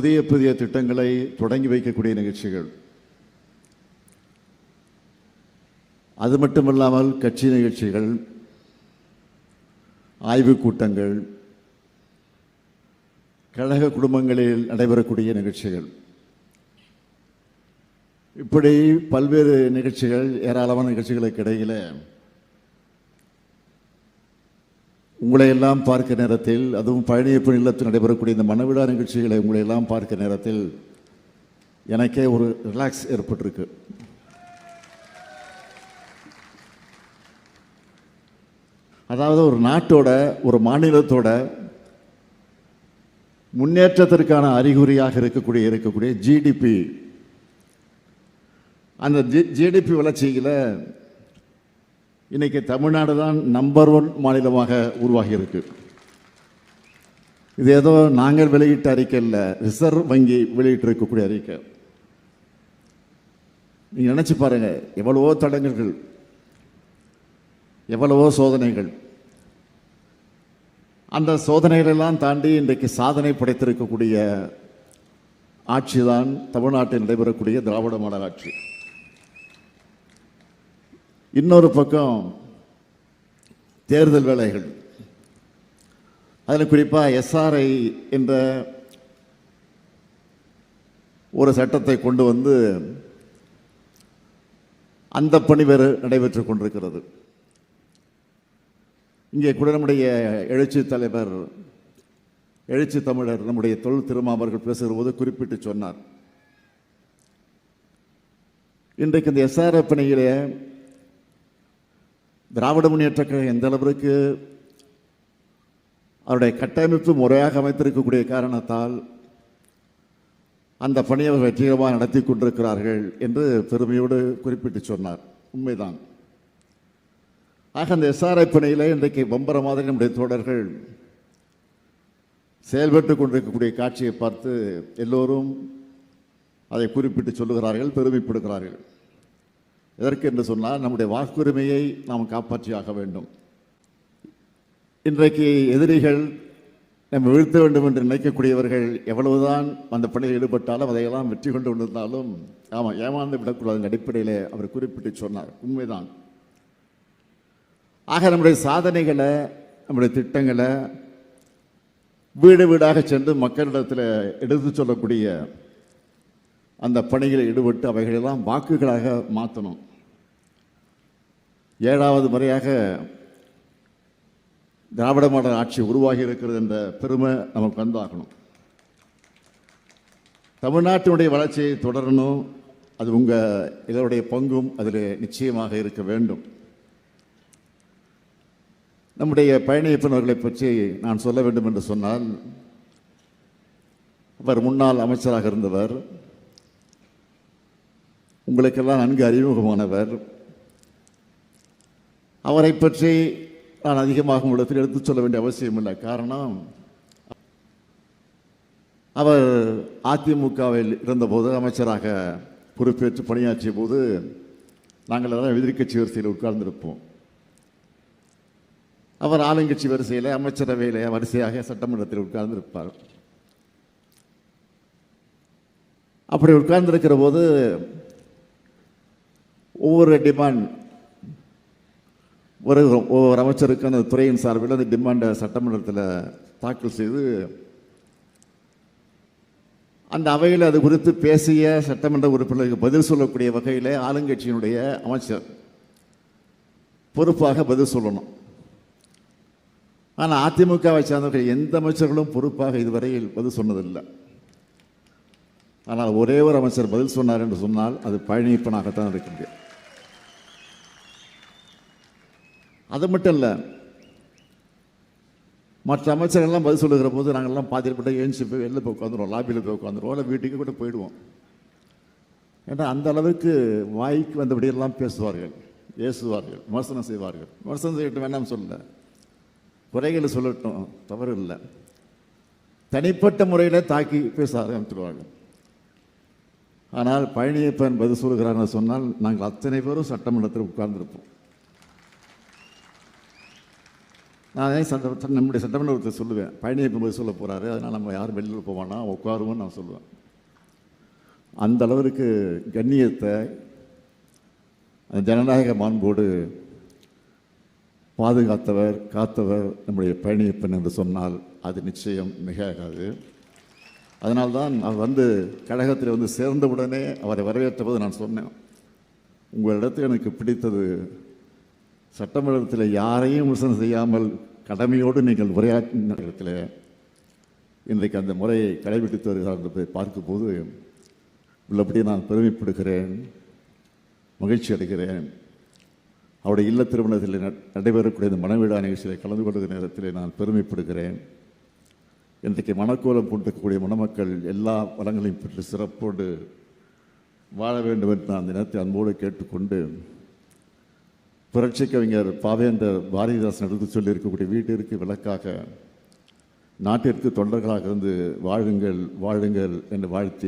புதிய புதிய திட்டங்களை தொடங்கி வைக்கக்கூடிய நிகழ்ச்சிகள். அது மட்டுமல்லாமல் கட்சி நிகழ்ச்சிகள் ஆய்வுக் கூட்டங்கள் கழக குடும்பங்களில் நடைபெறக்கூடிய நிகழ்ச்சிகள். இப்படி பல்வேறு நிகழ்ச்சிகள் ஏராளமான நிகழ்ச்சிகளுக்கு இடையில் உங்களை எல்லாம் பார்க்க நேரத்தில் அதுவும் பழனியப்பன் இல்லத்தில் நடைபெறக்கூடிய இந்த மனவிழா நிகழ்ச்சிகளை உங்களை எல்லாம் பார்க்க நேரத்தில் எனக்கே ஒரு ரிலாக்ஸ் ஏற்பட்டிருக்கு. அதாவது ஒரு நாட்டோட ஒரு மாநிலத்தோட முன்னேற்றத்திற்கான அறிகுறியாக இருக்கக்கூடிய இருக்கக்கூடிய ஜிடிபி அந்த ஜி ஜிடிபி வளர்ச்சியில் இன்றைக்கி தமிழ்நாடு தான் நம்பர் ஒன் மாநிலமாக உருவாகி இருக்கு இது ஏதோ நாங்கள் வெளியிட்ட அறிக்கை இல்லை ரிசர்வ் வங்கி வெளியிட்டு இருக்கக்கூடிய அறிக்கை. நீங்கள் நினச்சி பாருங்கள் எவ்வளவோ தடங்கல்கள் எவ்வளவோ சோதனைகள். அந்த சோதனைகளெல்லாம் தாண்டி இன்றைக்கு சாதனை படைத்திருக்கக்கூடிய ஆட்சி தான் தமிழ்நாட்டில் நடைபெறக்கூடிய திராவிட மாடல் ஆட்சி. இன்னொரு பக்கம் தேர்தல் வேலைகள். அதில் குறிப்பாக எஸ்ஆர்ஐ என்ற ஒரு சட்டத்தை கொண்டு வந்து அந்த பணி வேறு நடைபெற்று கொண்டிருக்கிறது. இங்கே கூட நம்முடைய எழுச்சி தலைவர் எழுச்சி தமிழர் நம்முடைய தொழில் திருமாவர்கள் பேசுகிறபோது குறிப்பிட்டு சொன்னார். இன்றைக்கு இந்த எஸ்ஆர்எஃப் பணியிலே திராவிட முன்னேற்ற கழகம் எந்த அளவிற்கு அவருடைய கட்டமைப்பு முறையாக அமைத்திருக்கக்கூடிய காரணத்தால் அந்த பணியை அவர் வெற்றிகரமாக நடத்தி கொண்டிருக்கிறார்கள் என்று பெருமையோடு குறிப்பிட்டு சொன்னார். உண்மைதான். ஆக அந்த எஸ்ஆர்ஐ பணியில் இன்றைக்கு பம்பர மாதிரி நம்முடைய தோழர்கள் செயல்பட்டு கொண்டிருக்கக்கூடிய காட்சியை பார்த்து எல்லோரும் அதை குறிப்பிட்டு சொல்லுகிறார்கள் பெருமைப்படுகிறார்கள். எதற்கு என்று சொன்னால் நம்முடைய வாக்குரிமையை நாம் காப்பாற்றியாக வேண்டும். இன்றைக்கு எதிரிகள் நம்ம வீழ்த்த வேண்டும் என்று நினைக்கக்கூடியவர்கள் எவ்வளவுதான் அந்த பணியில் ஈடுபட்டாலும் அதையெல்லாம் வெற்றி கொண்டு கொண்டிருந்தாலும் ஆமாம் ஏமாந்து விடக்கூடாது அடிப்படையில் அவர் குறிப்பிட்டு சொன்னார். உண்மைதான். ஆக நம்முடைய சாதனைகளை நம்முடைய திட்டங்களை வீடு வீடாக சென்று மக்களிடத்தில் எடுத்து சொல்லக்கூடிய அந்த பணிகளை ஈடுபட்டு அவைகளெல்லாம் வாக்குகளாக மாற்றணும். ஏழாவது முறையாக திராவிட மாடல் ஆட்சி உருவாகி இருக்கிறது என்ற பெருமை நமக்கு வந்தாகணும் தமிழ்நாட்டினுடைய வளர்ச்சியை தொடரணும். அது உங்கள் இதனுடைய பங்கும் அதில் நிச்சயமாக இருக்க வேண்டும். நம்முடைய பயணியப்பன் அவர்களை பற்றி நான் சொல்ல வேண்டும் என்று சொன்னால் அவர் முன்னாள் அமைச்சராக இருந்தவர் உங்களுக்கெல்லாம் நன்கு அறிமுகமானவர் அவரை பற்றி நான் அதிகமாக உங்களிடத்தில் எடுத்துச் சொல்ல வேண்டிய அவசியம் இல்லை. காரணம் அவர் அதிமுகவில் இருந்தபோது அமைச்சராக பொறுப்பேற்று பணியாற்றிய போது நாங்கள் எல்லாம் எதிர்க்கட்சி வரிசையில் உட்கார்ந்திருப்போம். அவர் ஆளுங்கட்சி வரிசையில் அமைச்சரவையில் வரிசையாக சட்டமன்றத்தில் உட்கார்ந்திருப்பார். அப்படி உட்கார்ந்திருக்கிற போது ஒவ்வொரு டிமாண்ட் ஒரு ஒவ்வொரு அமைச்சருக்கு அந்த துறையின் சார்பில் அந்த டிமாண்டை சட்டமன்றத்தில் தாக்கல் செய்து அந்த அவையில் அது குறித்து பேசிய சட்டமன்ற உறுப்பினருக்கு பதில் சொல்லக்கூடிய வகையில் ஆளுங்கட்சியினுடைய அமைச்சர் பொறுப்பாக பதில் சொல்லணும். ஆனால் அதிமுகவை சார்ந்தவர்கள் எந்த அமைச்சர்களும் பொறுப்பாக இதுவரையில் பதில் சொன்னதில்லை. ஆனால் ஒரே ஒரு அமைச்சர் பதில் சொன்னார் என்று சொன்னால் அது பழனியப்பனாகத்தான் இருக்க அது மட்டும் இல்லை மற்ற அமைச்சர்கள்லாம் பதில் சொல்லுகிற போது நாங்கள்லாம் பாதிரிப்பட்ட ஏஞ்சி போய் வெளில போய் உட்காந்துருவோம் லாபியில் போய் உட்காந்துருவோம் இல்லை வீட்டுக்கு கூட போயிடுவோம். ஏன்னா அந்த அளவுக்கு வாய்க்கு வந்தபடியெல்லாம் பேசுவார்கள் ஏசுவார்கள் விமர்சனம் செய்வார்கள். விமர்சனம் செய்யட்டும் வேண்டாம் சொல்லலை. குறைகளை சொல்லட்டும் தவறு இல்லை. தனிப்பட்ட முறையில் தாக்கி பேச ஆரம்பிச்சிடுவாங்க ஆனால் பழனியப்பன் பதில் சொல்கிறார்னு சொன்னால் நாங்கள் அத்தனை பேரும் சட்டமன்றத்தில் உட்கார்ந்துருப்போம். நான் ஏன் சட்ட நம்முடைய சட்டமன்ற ஒருத்தர் சொல்லுவேன். பழனியை போய் சொல்ல போகிறாரு அதனால் நம்ம யாரும் வெளியில் போவானா உட்காருவோம்னு நான் சொல்லுவேன். அந்த அளவிற்கு கண்ணியத்தை அந்த ஜனநாயக மாண்போடு பாதுகாத்தவர் காத்தவர் நம்முடைய பழனியப்பன் என்று சொன்னால் அது நிச்சயம் மிகையாகாது. அதனால்தான் அவர் வந்து கழகத்தில் வந்து சேர்ந்தவுடனே அவரை வரவேற்றபோது நான் சொன்னேன் உங்களிடத்தில் எனக்கு பிடித்தது சட்டமன்றத்தில் யாரையும் விமர்சனம் செய்யாமல் கடமையோடு நீங்கள் உரையாற்றின இடத்துல இன்றைக்கு அந்த முறையை கடைபிடித்து வருகிறார் என்பதை பார்க்கும்போது உள்ளபடி நான் பெருமைப்படுகிறேன் மகிழ்ச்சி அடைகிறேன். அவருடைய இல்ல திருமணத்தில் ந- நடைபெறக்கூடிய இந்த மனவிழா நிகழ்ச்சியில் கலந்து கொள்கிற நேரத்தில் நான் பெருமைப்படுகிறேன். இன்றைக்கு மனக்கோலம் பூட்டக்கூடிய மணமக்கள் எல்லா வளங்களையும் பெற்று சிறப்போடு வாழ வேண்டும் என்று நான் அந்த நேரத்தை அன்போடு கேட்டுக்கொண்டு புரட்சி கவிஞர் பாவேந்தர் பாரதிதாசன் எடுத்து சொல்லியிருக்கக்கூடிய வீட்டிற்கு விளக்காக நாட்டிற்கு தொண்டர்களாக இருந்து வாழுங்கள் வாழுங்கள் என்று வாழ்த்தி